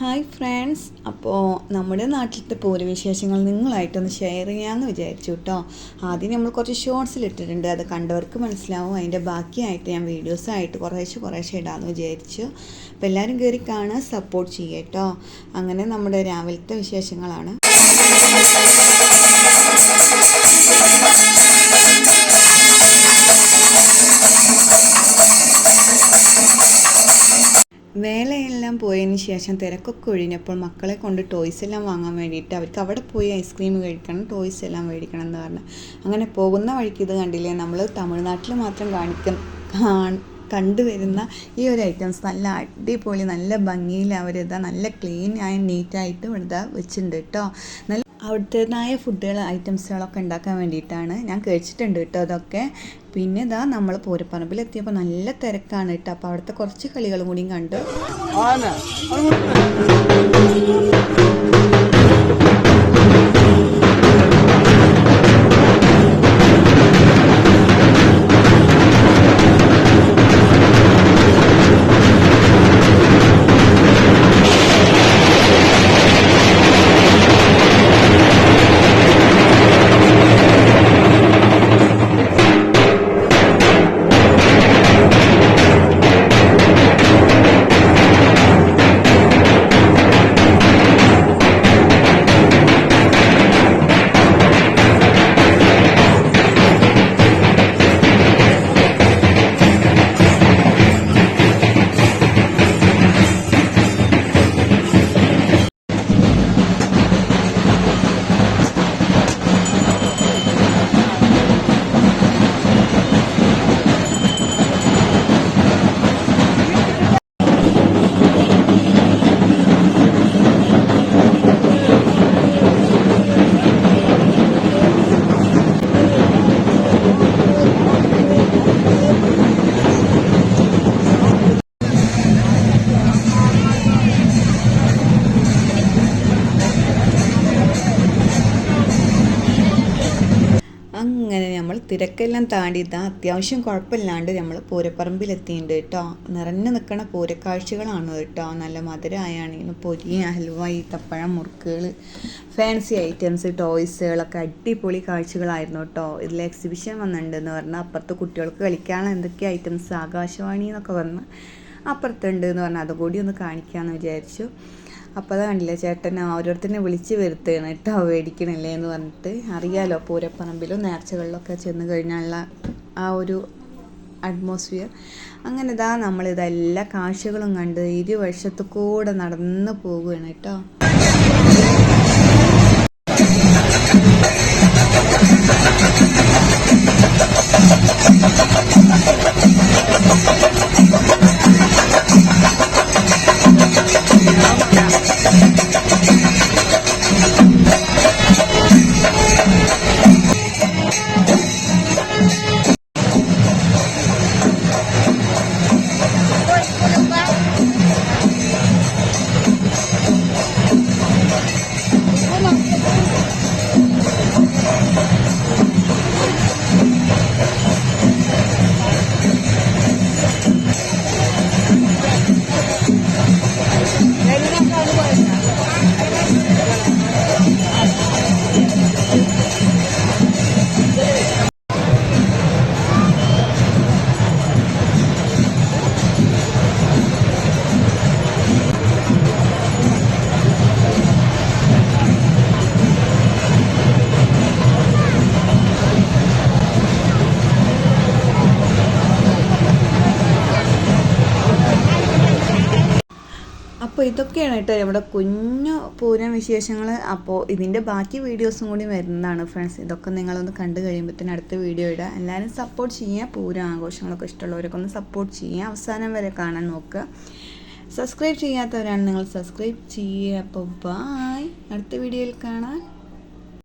Hi friends. അപ്പോൾ നമ്മുടെ നാട്ടിലത്തെ പൂരവിശേഷങ്ങൾ നിങ്ങളായിട്ടൊന്ന് ഷെയർ ചെയ്യാമെന്ന് വിചാരിച്ചു കേട്ടോ ആദ്യം നമ്മൾ കുറച്ച് ഷോർട്സിൽ ഇട്ടിട്ടുണ്ട് അത് കണ്ടവർക്ക് മനസ്സിലാവും. അതിന്റെ ബാക്കിയായിട്ട് ഞാൻ വീഡിയോസായിട്ട് കുറേശ്ശെ കുറേശ്ശെ ഇടാമെന്ന് വിചാരിച്ചു. അപ്പോൾ എല്ലാവരും കയറി കാണുക സപ്പോർട്ട് ചെയ്യുക കേട്ടോ അങ്ങനെ നമ്മുടെ രാവിലത്തെ വിശേഷങ്ങളാണ്. വേലയെല്ലാം പോയതിന് ശേഷം തിരക്കൊക്കെ ഒഴിഞ്ഞപ്പോൾ മക്കളെ കൊണ്ട് ടോയ്സ് എല്ലാം വാങ്ങാൻ വേണ്ടിയിട്ട് അവർക്ക് അവിടെ പോയി ഐസ്ക്രീം കഴിക്കണം ടോയ്സ് എല്ലാം മേടിക്കണം എന്ന് പറഞ്ഞു. അങ്ങനെ പോകുന്ന വഴിക്ക് ഇത് കണ്ടില്ലേ? നമ്മൾ തമിഴ്നാട്ടിൽ മാത്രം കാണിക്കുന്ന കണ്ടുവരുന്ന ഈ ഒരു ഐറ്റംസ് നല്ല അടിപൊളി നല്ല ഭംഗിയിൽ അവരിതാ നല്ല ക്ലീൻ ആയി നീറ്റായിട്ട് ഇവിടെ വെച്ചിട്ടുണ്ട് കേട്ടോ നല്ല അവിടുത്തേതായ ഫുഡുകൾ ഐറ്റംസുകളൊക്കെ ഉണ്ടാക്കാൻ വേണ്ടിയിട്ടാണ് ഞാൻ കഴിച്ചിട്ടുണ്ട് കേട്ടോ അതൊക്കെ. പിന്നെ ഇതാ നമ്മൾ പൂരപ്പറമ്പിൽ എത്തിയപ്പോൾ നല്ല തിരക്കാണ് കേട്ടോ. അപ്പോൾ അവിടുത്തെ കുറച്ച് കളികളും കൂടിയും കണ്ടു. തിരക്കെല്ലാം താണ്ടി ഇതാ അത്യാവശ്യം കുഴപ്പമില്ലാണ്ട് നമ്മൾ പൂരപ്പറമ്പിലെത്തിയിട്ടുണ്ട് കേട്ടോ നിറഞ്ഞു നിൽക്കുന്ന പൂരക്കാഴ്ചകളാണ് കേട്ടോ നല്ല മധുരമായാണെങ്കിലും പൊരി ഹൽവ ഈത്തപ്പഴം മുറുക്കുകൾ ഫാൻസി ഐറ്റംസ് ടോയ്സുകളൊക്കെ അടിപൊളി കാഴ്ചകളായിരുന്നു കേട്ടോ ഇതിൽ എക്സിബിഷൻ വന്നിട്ടുണ്ടെന്ന് പറഞ്ഞാൽ അപ്പുറത്ത് കുട്ടികൾക്ക് കളിക്കാനുള്ള എന്തൊക്കെ ഐറ്റംസ് ആകാശവാണി എന്നൊക്കെ പറഞ്ഞ് അപ്പുറത്തുണ്ട് എന്ന് പറഞ്ഞാൽ അതുകൂടി ഒന്ന് കാണിക്കാമെന്ന് വിചാരിച്ചു. അപ്പോൾ അത് കണ്ടില്ലേ ചേട്ടൻ ഓരോരുത്തരെ വിളിച്ച് വരുത്തുകയാണ് കേട്ടോ മേടിക്കണില്ലേ എന്ന് പറഞ്ഞിട്ട്. അറിയാലോ പൂരപ്പറമ്പിലും നേർച്ചകളിലൊക്കെ ചെന്ന് കഴിഞ്ഞാലുള്ള ആ ഒരു അറ്റ്മോസ്ഫിയർ അങ്ങനെ ഇതാ നമ്മളിതെല്ലാ കാഴ്ചകളും കണ്ട് ഇരുവശത്തു കൂടെ നടന്നു പോവുകയാണ് കേട്ടോ. അപ്പോൾ ഇതൊക്കെയാണ് കേട്ടോ നമ്മുടെ കുഞ്ഞു പൂരം വിശേഷങ്ങൾ അപ്പോൾ ഇതിന്റെ ബാക്കി വീഡിയോസും കൂടി വരുന്നതാണ് ഫ്രണ്ട്സ്. ഇതൊക്കെ നിങ്ങളൊന്ന് കണ്ടു കഴിയുമ്പോഴത്തേന് അടുത്ത വീഡിയോ ഇടുക എല്ലാവരും സപ്പോർട്ട് ചെയ്യുക പൂരം ആഘോഷങ്ങളൊക്കെ ഇഷ്ടമുള്ളവരൊക്കെ ഒന്ന് സപ്പോർട്ട് ചെയ്യുക അവസാനം വരെ കാണാൻ നോക്കുക സബ്സ്ക്രൈബ് ചെയ്യാത്തവരാണ് നിങ്ങൾ സബ്സ്ക്രൈബ് ചെയ്യുക അപ്പോൾ ബായ് അടുത്ത വീഡിയോയിൽ കാണാൻ